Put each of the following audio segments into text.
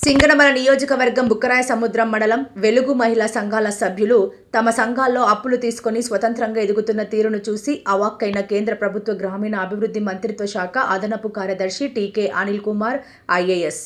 సింగనమల నియోజకవర్గం బుక్కరాయ సముద్రం మండలం వెలుగు మహిళా సంఘాల సభ్యులు తమ సంఘాల్లో అప్పులు తీసుకొని స్వతంత్రంగా ఎదుగుతున్న తీరును చూసి అవాక్కైన కేంద్ర ప్రభుత్వ గ్రామీణ అభివృద్ధి మంత్రిత్వ శాఖ అదనపు కార్యదర్శి టీకే అనిల్ కుమార్ ఐఏఎస్.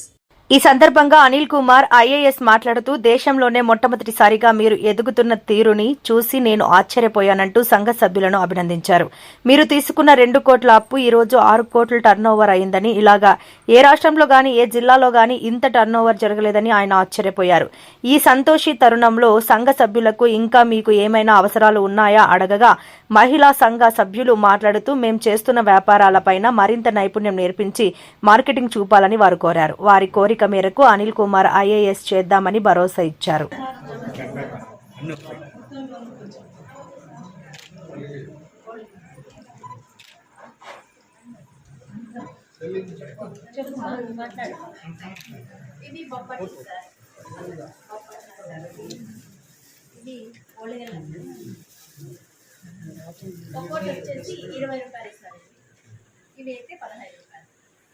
ఈ సందర్భంగా అనిల్ కుమార్ ఐఏఎస్ మాట్లాడుతూ దేశంలోనే మొట్టమొదటిసారిగా మీరు ఎదుగుతున్న తీరుని చూసి నేను ఆశ్చర్యపోయానంటూ సంఘ సభ్యులను అభినందించారు. మీరు తీసుకున్న రెండు కోట్ల అప్పు ఈరోజు ఆరు కోట్ల టర్నోవర్ అయిందని ఇలాగా ఏ రాష్ట్రంలో గాని ఏ జిల్లాలో గాని ఇంత టర్నోవర్ జరగలేదని ఆయన ఆశ్చర్యపోయారు. ఈ సంతోషి తరుణంలో సంఘ సభ్యులకు ఇంకా మీకు ఏమైనా అవసరాలు ఉన్నాయా? అడగగా మహిళా సంఘ సభ్యులు మాట్లాడుతూ మేం చేస్తున్న వ్యాపారాలపైన మరింత నైపుణ్యం నేర్పించి మార్కెటింగ్ చూపాలని వారు కోరారు. వారి కోరిక మేరకు అనిల్ కుమార్ ఐఏఎస్ చేద్దామని భరోసా ఇచ్చారు ఇది బొప్పటి సార్ ఇది వచ్చేసి ఇరవై రూపాయలు సార్ ఇది. ఇవి అయితే పదహైదు రూపాయలు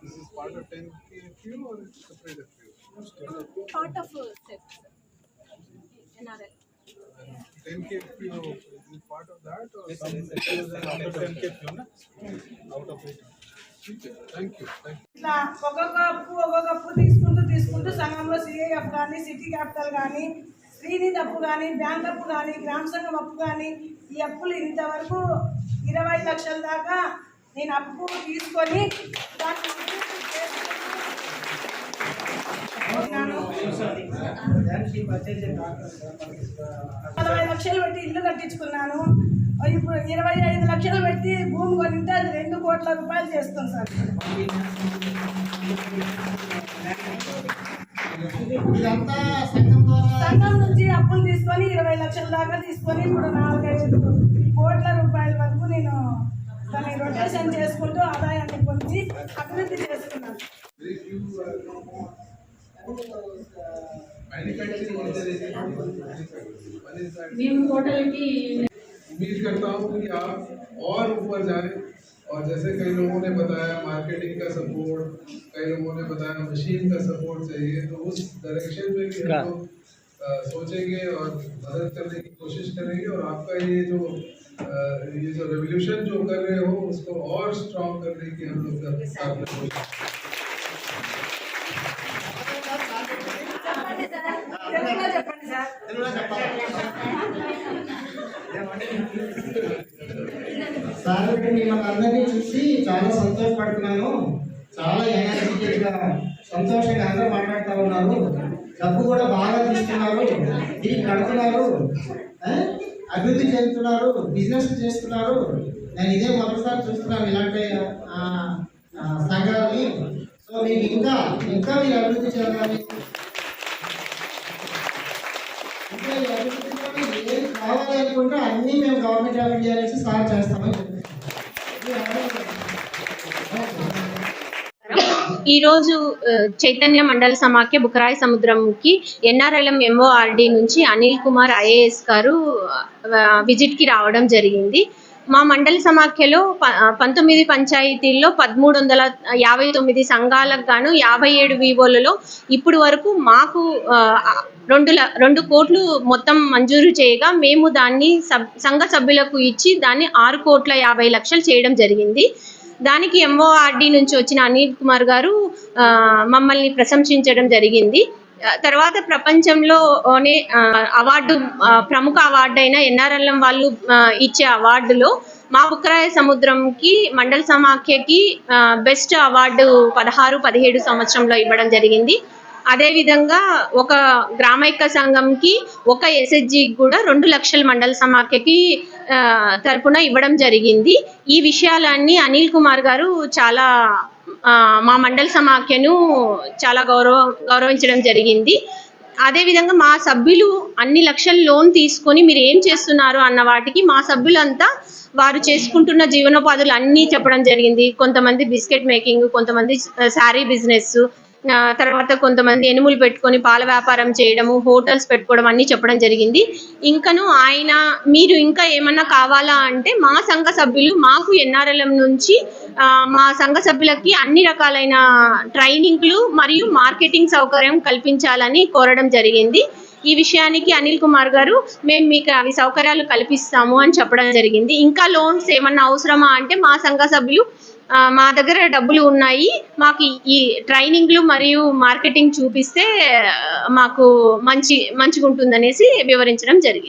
this is part of 10 FU or is it separate of a part of that or ఒక్కొక్క ఒక్కొక్క తీసుకుంటూ తీసుకుంటూ సంఘంలో సిఐఎఫ్ కానీ సిటీ క్యాపిటల్ కానీ శ్రీనిధి అప్పు కానీ బ్యాంక్ అప్పు కానీ గ్రామ సంఘం అప్పు కానీ ఈ అప్పులు ఇంతవరకు ఇరవై లక్షల దాకా నేను అప్పు తీసుకొని. నలభై లక్షలు పెట్టి ఇల్లు కట్టించుకున్నాను ఇప్పుడు ఇరవై ఐదు లక్షలు పెట్టి భూమి కొనింటే అది రెండు కోట్ల రూపాయలు చేస్తుంది సార్ సంఘం నుంచి అప్పులు తీసుకొని ఇరవై లక్షల దాకా తీసుకొని ఇప్పుడు నాలుగైదు కోట్ల రూపాయల వరకు నేను దాన్ని రొటేషన్ చేసుకుంటూ ఆదాయాన్ని పొంది అభివృద్ధి చేసుకున్నాను Very few uh, manufacturing organization. One is that మేము హోటల్కి उम्मीद करता हूँ कि आप और ऊपर जाएं और जैसे कई लोगों ने बताया मार्केटिंग का सपोर्ट कई लोगों ने बताया मशीन का सपोर्ट चाहिए तो उस डायरेक्शन में भी हम लोग अ, सोचेंगे और मदद करने की कोशिश करेंगे और आपका ये जो अ, ये जो रेवोल्यूशन जो कर रहे हो उसको और स्ट्रॉन्ग करने की हम लोग कर साथ में कोशिश తెలుగులో చెప్పండి సార్ తెలుగులో చెప్పాలి. సార్ మిమ్మల్ని అందరినీ చూసి చాలా సంతోషపడుతున్నాను చాలా ఎనర్జెటిక్ గా సంతోషంగా అందరూ మాట్లాడుతూ ఉన్నారు డబ్బు కూడా బాగా తీసుకున్నారు దీన్ని కడుతున్నారు ఆ? అభివృద్ధి చెందుతున్నారు బిజినెస్ చేస్తున్నారు. నేను ఇదే మొదటిసారి చూస్తున్నాను ఇలాంటి సంఘాలని. సో మీకు ఇంకా ఇంకా మీరు అభివృద్ధి చెందాలి. ఇంకా ఈ ఏం కావాలి అనుకుంటే అన్నీ మేము గవర్నమెంట్ ఆఫ్ ఇండియా నుంచి సార్ చేస్తామని చెప్పారు. ఈ రోజు చైతన్య మండల సమాఖ్య బుకరాయి సముద్రంకి ఎన్ఆర్ఎల్ఎం ఎంఓఆర్డి నుంచి అనిల్ కుమార్ ఐఏఎస్ గారు విజిట్కి విజిట్కి రావడం జరిగింది. మా మండల సమాఖ్యలో పంతొమ్మిది పంచాయతీల్లో పదమూడు వందల యాభై తొమ్మిది సంఘాలకు గాను యాభై ఏడు వివోలలో ఇప్పుడు వరకు మాకు రెండు రెండు కోట్లు మొత్తం మంజూరు చేయగా మేము దాన్ని సబ్ సంఘ సభ్యులకు ఇచ్చి దాన్ని ఆరు కోట్ల యాభై లక్షలు చేయడం జరిగింది. దానికి ఎంఓఆర్డి నుంచి వచ్చిన అనిల్ కుమార్ గారు ఆ, మమ్మల్ని ప్రశంసించడం జరిగింది. తర్వాత ప్రపంచంలోనే అవార్డు ప్రముఖ అవార్డు అయిన ఎన్ఆర్ఎల్ఎం వాళ్ళు ఇచ్చే అవార్డులో మా బుక్కరాయ సముద్రంకి మండల సమాఖ్యకి బెస్ట్ అవార్డు పదహారు పదిహేడు సంవత్సరంలో ఇవ్వడం జరిగింది. అదేవిధంగా ఒక గ్రామైక్య సంఘంకి ఒక ఎస్హెచ్జి కూడా రెండు లక్షల మండల సమాఖ్యకి తరపున ఇవ్వడం జరిగింది. ఈ విషయాలన్నీ అనిల్ కుమార్ గారు చాలా మా మండల సమాఖ్యను చాలా గౌరవ గౌరవించడం జరిగింది. అదేవిధంగా మా సభ్యులు అన్ని లక్షల లోన్ తీసుకొని మీరు ఏం చేస్తున్నారు అన్న వాటికి మా సభ్యులంతా వారు చేసుకుంటున్న జీవనోపాధులు అన్నీ చెప్పడం జరిగింది. కొంతమంది బిస్కెట్ మేకింగ్ కొంతమంది శారీ బిజినెస్ తర్వాత కొంతమంది ఎనుములు పెట్టుకొని పాల వ్యాపారం చేయడము హోటల్స్ పెట్టుకోవడం అన్ని చెప్పడం జరిగింది. ఇంకను ఆయన మీరు ఇంకా ఏమన్నా కావాలా అంటే మా సంఘ సభ్యులు మాకు ఎన్ఆర్ఎల్ఎం నుంచి మా సంఘ సభ్యులకి అన్ని రకాలైన ట్రైనింగ్లు మరియు మార్కెటింగ్ సౌకర్యం కల్పించాలని కోరడం జరిగింది. ఈ విషయానికి అనిల్ కుమార్ గారు మేము మీకు అవి సౌకర్యాలు కల్పిస్తాము అని చెప్పడం జరిగింది. ఇంకా లోన్స్ ఏమన్నా అవసరమా అంటే మా సంఘ సభ్యులు మా దగ్గర డబ్బులు ఉన్నాయి. మాకు ఈ- ట్రైనింగ్లు మరియు మార్కెటింగ్ చూపిస్తే మాకు మంచి మంచిగా ఉంటుందనేసి వివరించడం జరిగింది.